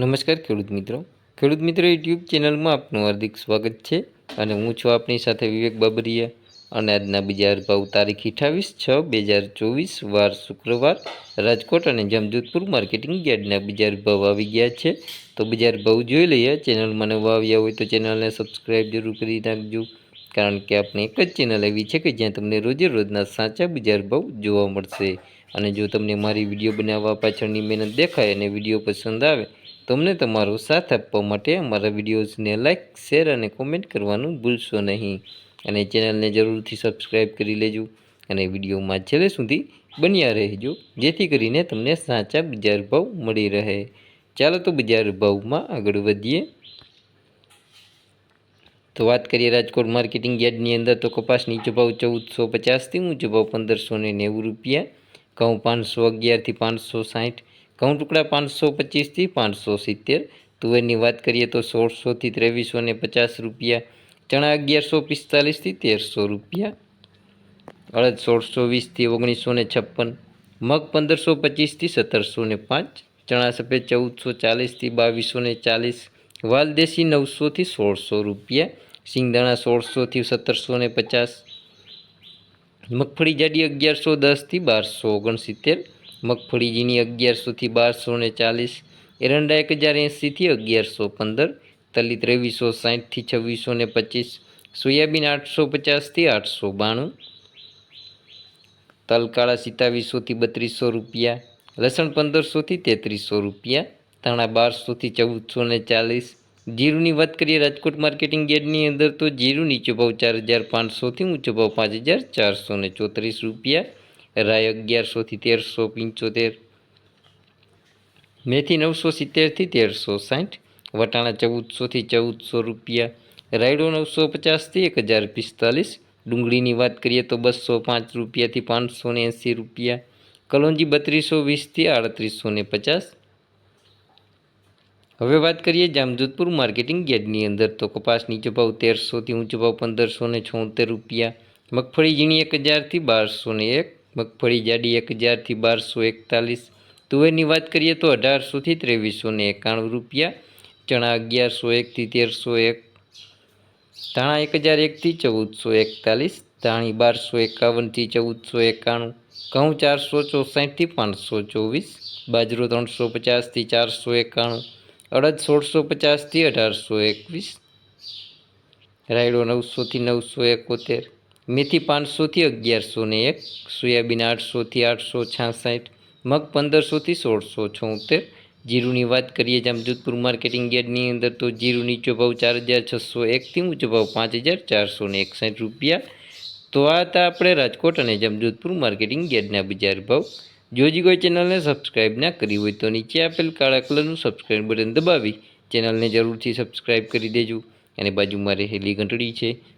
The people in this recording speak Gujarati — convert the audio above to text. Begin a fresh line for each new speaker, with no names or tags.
નમસ્કાર ખેડૂત મિત્રો. ખેડૂત મિત્રો યુટ્યુબ ચેનલમાં આપનું હાર્દિક સ્વાગત છે અને હું છું આપની સાથે વિવેક બાબરિયા. અને આજના બજાર ભાવ તારીખ અઠાવીસ છ બે હજાર ચોવીસ, વાર શુક્રવાર, રાજકોટ અને જમજોધપુર માર્કેટિંગ યાર્ડના બજાર ભાવ આવી ગયા છે. તો બજાર ભાવ જોઈ લઈએ. ચેનલમાં નવા આવ્યા હોય તો ચેનલને સબસ્ક્રાઈબ જરૂર કરી નાખજો. કારણ કે આપણે એક જ ચેનલ એવી છે કે જ્યાં તમને રોજે રોજના સાચા બજાર ભાવ જોવા મળશે. અને જો તમને મારી વીડિયો બનાવવા પાછળની મહેનત દેખાય અને વીડિયો પસંદ આવે તમને તમારો સાથ આપવા માટે અમારા વિડીયોઝને લાઇક શેર અને કોમેન્ટ કરવાનું ભૂલશો નહીં. અને ચેનલને જરૂરથી સબસ્ક્રાઈબ કરી લેજો અને વિડીયોમાં છેલ્લે સુધી બન્યા રહેજો, જેથી કરીને તમને સાચા બજાર ભાવ મળી રહે. ચાલો તો બજાર ભાવમાં આગળ વધીએ. તો વાત કરીએ રાજકોટ માર્કેટિંગ યાર્ડની અંદર તો કપાસ નીચો ભાવ ચૌદસો પચાસથી ઊંચો ભાવ પંદરસો ને નેવું રૂપિયા, ઘઉં પાંચસો અગિયારથી પાંચસો સાઠ ઘઉં ટુકડા પાંચસો પચીસથી પાંચસો સિત્તેર. તુવેરની વાત કરીએ તો સોળસોથી ત્રેવીસો ને પચાસ રૂપિયા. ચણા અગિયારસો પિસ્તાલીસથી તેરસો રૂપિયા. અડદ સોળસો વીસથી ઓગણીસો ને છપ્પન. મગ પંદરસો પચીસથી સત્તરસો ને પાંચ. ચણા સફેદ ચૌદસો ચાલીસથી બાવીસો ને ચાલીસ. વાલદેશી નવસોથી સોળસો રૂપિયા. સિંગદાણા સોળસોથી સત્તરસો ને પચાસ. મગફળી જાડી અગિયારસો દસથી બારસો ઓગણસિત્તેર. મગફળી ઝીણી અગિયારસોથી બારસો ને ચાલીસ, એરંડા એક હજાર એંસીથી અગિયારસો પંદર તલી ત્રેવીસો સાહીઠથી છવ્વીસો ને પચીસ, સોયાબીન આઠસો પચાસથી આઠસો બાણું તલ કાળા સિત્તાવીસોથી બત્રીસો રૂપિયા, લસણ પંદરસોથી તેત્રીસો રૂપિયા, ધાણા બારસોથી ચૌદસો ને ચાલીસ, જીરુની વાત કરીએ રાજકોટ માર્કેટિંગ યાર્ડની અંદર તો જીરુ નીચો ભાવ ચાર હજાર પાંચસોથી ઊંચો ભાવ પાંચ હજાર ચારસો ને ચોત્રીસ રૂપિયા રાય અગિયારસોથી તેરસો પંચોતેર. મેથી નવસો સિત્તેરથી તેરસો સાઠ. વટાણા ચૌદસોથી ચૌદસો રૂપિયા. રાયડો નવસો પચાસથી એક હજાર પિસ્તાલીસ. ડુંગળીની વાત કરીએ તો બસો પાંચ રૂપિયાથી પાંચસો ને એંસી રૂપિયા. કલોંજી બત્રીસો વીસથી આડત્રીસો ને પચાસ. હવે વાત કરીએ જામજોધપુર માર્કેટિંગ યાર્ડની અંદર તો કપાસ નીચો ભાવ તેરસોથી ઊંચો ભાવ પંદરસો ને છોતેર રૂપિયા. મગફળી ઝીણી એક હજારથી બારસો ને એક. મગફળી જાડી એક હજારથી બારસો એકતાલીસ. તુવેરની વાત કરીએ તો અઢારસોથી ત્રેવીસો ને એકાણું રૂપિયા. ચણા અગિયારસો એકથી તેરસો એક. ધાણા એક હજાર એકથી ચૌદસો એકતાલીસ. ધાણી બારસો એકાવનથી ચૌદસો એકાણું. ઘઉં ચારસો ચોસાઠથી પાંચસો ચોવીસ. બાજરો ત્રણસો પચાસથી ચારસો એકાણું. અડદ સોળસો પચાસથી અઢારસો એકવીસ. રાયડો નવસોથી નવસો એકોતેર. મેથી પાંચસોથી અગિયારસો ને એક, સોયાબીન આઠસોથી આઠસો છાસઠ, મગ પંદરસોથી સોળસો છોતેર. જીરુની વાત કરીએ જામજોધપુર માર્કેટિંગ યાર્ડની અંદર તો જીરું નીચો ભાવ ચાર હજાર છસો એકથી ઊંચો ભાવ પાંચ હજાર ચારસો ને એકસાઠ રૂપિયા. તો આ હતા આપણે રાજકોટ અને જામજોધપુર માર્કેટિંગ યાર્ડના બજાર ભાવ. જોજી કોઈ ચેનલને સબસ્ક્રાઈબ ના કરી હોય તો નીચે આપેલ કાળા કલરનું સબસ્ક્રાઈબ બટન દબાવી. ચેનલને જરૂરથી સબસ્ક્રાઈબ કરી દેજો. અને બાજુમાં રહેલી ઘંટડી છે.